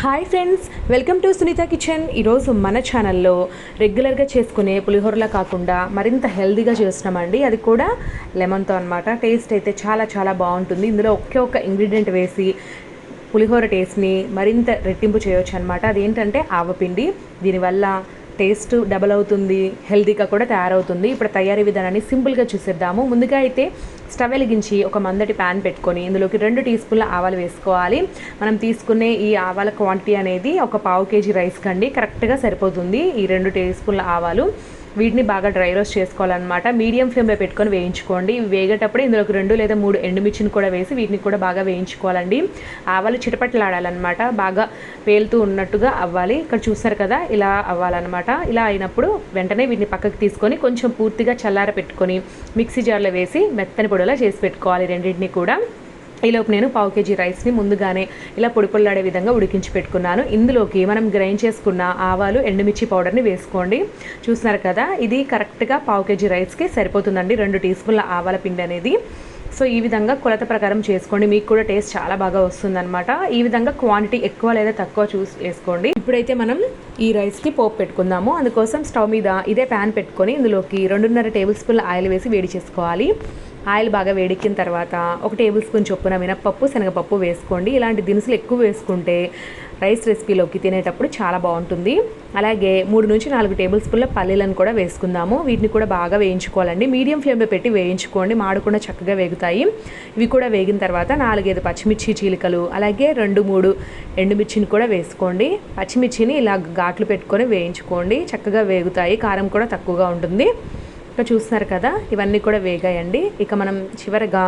Hi friends welcome to Sunitha kitchen. ఈరోజు మన ఛానల్లో రెగ్యులర్గా చేసుకునే పులిహోరలా కాకుండా మరింత హెల్దీగా చేస్తున్నామండి. అది కూడా లెమన్తో అనమాట టేస్ట్ అయితే చాలా చాలా బాగుంటుంది. ఇందులో ఒకే ఒక్క ఇంగ్రీడియంట్ వేసి పులిహోర టేస్ట్ని మరింత రెట్టింపు చేయొచ్చు అనమాట అదేంటంటే ఆవపిండి. దీనివల్ల టేస్ట్ డబల్ అవుతుంది హెల్తీగా కూడా తయారవుతుంది. ఇప్పుడు తయారీ విధానాన్ని సింపుల్గా చూసేద్దాము. ముందుగా అయితే స్టవ్ వెలిగించి ఒక మందటి ప్యాన్ పెట్టుకొని ఇందులోకి రెండు టీ స్పూన్ల ఆవాలు వేసుకోవాలి. మనం తీసుకునే ఈ ఆవాల క్వాంటిటీ అనేది ఒక పావు కేజీ రైస్ కండి కరెక్ట్గా సరిపోతుంది. ఈ రెండు టీ స్పూన్ల ఆవాలు వీటిని బాగా డ్రై రోస్ట్ చేసుకోవాలన్నమాట. మీడియం ఫ్లేమ్లో పెట్టుకొని వేయించుకోండి. ఇవి వేగేటప్పుడు ఇందులోకి రెండు లేదా మూడు ఎండుమిర్చిని కూడా వేసి వీటిని కూడా బాగా వేయించుకోవాలండి. ఆవాలు చిటపట్లాడాలన్నమాట. బాగా పేలుతూ ఉన్నట్టుగా అవ్వాలి. ఇక్కడ చూస్తారు కదా ఇలా అవ్వాలన్నమాట. ఇలా అయినప్పుడు వెంటనే వీటిని పక్కకి తీసుకొని కొంచెం పూర్తిగా చల్లార పెట్టుకొని మిక్సీ జార్లో వేసి మెత్తని పొడిలా చేసి పెట్టుకోవాలి రెండింటిని కూడా. ఈలోపు నేను పావు కేజీ రైస్ని ముందుగానే ఇలా పొడి పొల్లాడే విధంగా ఉడికించి పెట్టుకున్నాను. ఇందులోకి మనం గ్రైండ్ చేసుకున్న ఆవాలు ఎండుమిర్చి పౌడర్ని వేసుకోండి. చూస్తున్నారు కదా ఇది కరెక్ట్గా పావు కేజీ రైస్కి సరిపోతుందండి. రెండు టీ స్పూన్ల ఆవాల పిండి అనేది. సో ఈ విధంగా కొలత ప్రకారం చేసుకోండి. మీకు కూడా టేస్ట్ చాలా బాగా వస్తుందన్నమాట. ఈ విధంగా క్వాంటిటీ ఎక్కువ లేదా తక్కువ చూసి వేసుకోండి. ఇప్పుడైతే మనం ఈ రైస్కి పోపు పెట్టుకుందాము. అందుకోసం స్టవ్ మీద ఇదే ప్యాన్ పెట్టుకొని ఇందులోకి రెండున్నర టేబుల్ స్పూన్ల ఆయిల్ వేసి వేడి చేసుకోవాలి. ఆయిల్ బాగా వేడెక్కిన తర్వాత ఒక టేబుల్ స్పూన్ చొప్పున మినప్పప్పు శనగపప్పు వేసుకోండి. ఇలాంటి దినుసులు ఎక్కువ వేసుకుంటే రైస్ రెసిపీలోకి తినేటప్పుడు చాలా బాగుంటుంది. అలాగే మూడు నుంచి నాలుగు టేబుల్ స్పూన్ల పల్లీలను కూడా వేసుకుందాము. వీటిని కూడా బాగా వేయించుకోవాలండి. మీడియం ఫ్లేమ్లో పెట్టి వేయించుకోండి. మాడకుండా చక్కగా వేగుతాయి. ఇవి కూడా వేగిన తర్వాత నాలుగైదు పచ్చిమిర్చి చీలికలు అలాగే రెండు మూడు ఎండుమిర్చిని కూడా వేసుకోండి. పచ్చిమిర్చిని ఇలా ఘాట్లు పెట్టుకొని వేయించుకోండి. చక్కగా వేగుతాయి. కారం కూడా తక్కువగా ఉంటుంది. ఇక చూస్తున్నారు కదా ఇవన్నీ కూడా వేగాయండి. ఇక మనం చివరగా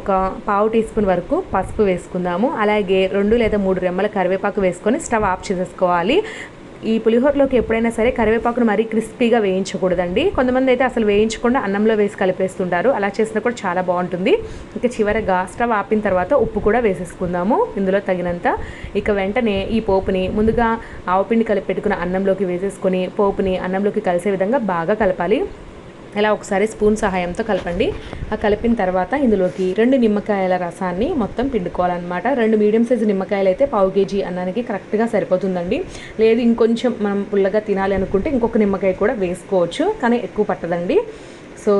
ఒక పావు టీ స్పూన్ వరకు పసుపు వేసుకుందాము. అలాగే రెండు లేదా మూడు రెమ్మల కరివేపాకు వేసుకొని స్టవ్ ఆఫ్ చేసేసుకోవాలి. ఈ పులిహోరలోకి ఎప్పుడైనా సరే కరివేపాకును మరీ క్రిస్పీగా వేయించకూడదండి. కొంతమంది అయితే అసలు వేయించకుండా అన్నంలో వేసి కలిపేస్తుంటారు. అలా చేసినా కూడా చాలా బాగుంటుంది. ఇక చివరగా స్టవ్ ఆపిన తర్వాత ఉప్పు కూడా వేసేసుకుందాము. ఇందులో తగినంత ఇక వెంటనే ఈ పోపుని ముందుగా ఆవుపిండి కలిపి పెట్టుకున్న అన్నంలోకి వేసేసుకొని పోపుని అన్నంలోకి కలిసే విధంగా బాగా కలపాలి. ఇలా ఒకసారి స్పూన్ సహాయంతో కలపండి. ఆ కలిపిన తర్వాత ఇందులోకి రెండు నిమ్మకాయల రసాన్ని మొత్తం పిండుకోవాలన్నమాట. రెండు మీడియం సైజు నిమ్మకాయలు అయితే పావు కేజీ అన్నానికి కరెక్ట్గా సరిపోతుందండి. లేదు ఇంకొంచెం మనం పుల్లగా తినాలి అనుకుంటే ఇంకొక నిమ్మకాయ కూడా వేసుకోవచ్చు కానీ ఎక్కువ పట్టదండి. సో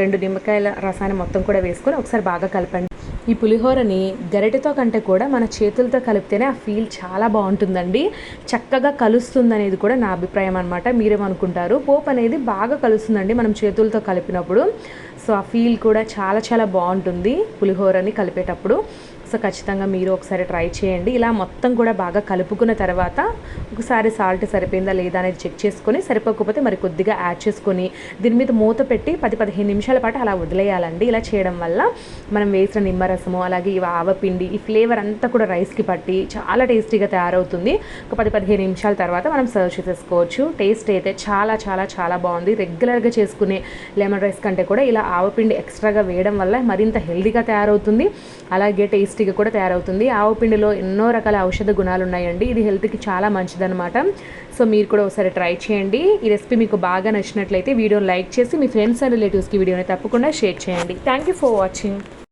రెండు నిమ్మకాయల రసాన్ని మొత్తం కూడా వేసుకొని ఒకసారి బాగా కలపండి. ఈ పులిహోరని గరిటెతో కంటే కూడా మన చేతులతో కలిపితేనే ఆ ఫీల్ చాలా బాగుంటుందండి. చక్కగా కలుస్తుంది అనేది కూడా నా అభిప్రాయం అనమాట మీరేమనుకుంటారు? పోపు అనేది బాగా కలుస్తుందండి మనం చేతులతో కలిపినప్పుడు. సో ఆ ఫీల్ కూడా చాలా చాలా బాగుంటుంది పులిహోరని కలిపేటప్పుడు. సో ఖచ్చితంగా మీరు ఒకసారి ట్రై చేయండి. ఇలా మొత్తం కూడా బాగా కలుపుకున్న తర్వాత ఒకసారి సాల్ట్ సరిపోయిందా లేదా అనేది చెక్ చేసుకొని సరిపోకపోతే మరి కొద్దిగా యాడ్ చేసుకొని దీని మీద మూత పెట్టి పది పదిహేను నిమిషాల పాటు అలా వదిలేయాలండి. ఇలా చేయడం వల్ల మనం వేసిన రసము అలాగే ఈ ఆవపిండి ఈ ఫ్లేవర్ అంతా కూడా రైస్కి పట్టి చాలా టేస్టీగా తయారవుతుంది. ఒక పది పదిహేను నిమిషాల తర్వాత మనం సర్వ్ చేసేసుకోవచ్చు. టేస్ట్ అయితే చాలా చాలా చాలా బాగుంది. రెగ్యులర్గా చేసుకునే లెమన్ రైస్ కంటే కూడా ఇలా ఆవపిండి ఎక్స్ట్రాగా వేయడం వల్ల మరింత హెల్దీగా తయారవుతుంది. అలాగే టేస్టీగా కూడా తయారవుతుంది. ఆవపిండిలో ఎన్నో రకాల ఔషధ గుణాలు ఉన్నాయండి. ఇది హెల్త్కి చాలా మంచిదనమాట సో మీరు కూడా ఒకసారి ట్రై చేయండి. ఈ రెసిపీ మీకు బాగా నచ్చినట్లయితే వీడియోని లైక్ చేసి మీ ఫ్రెండ్స్ అండ్ రిలేటివ్స్కి వీడియోని తప్పకుండా షేర్ చేయండి. Thank you for watching.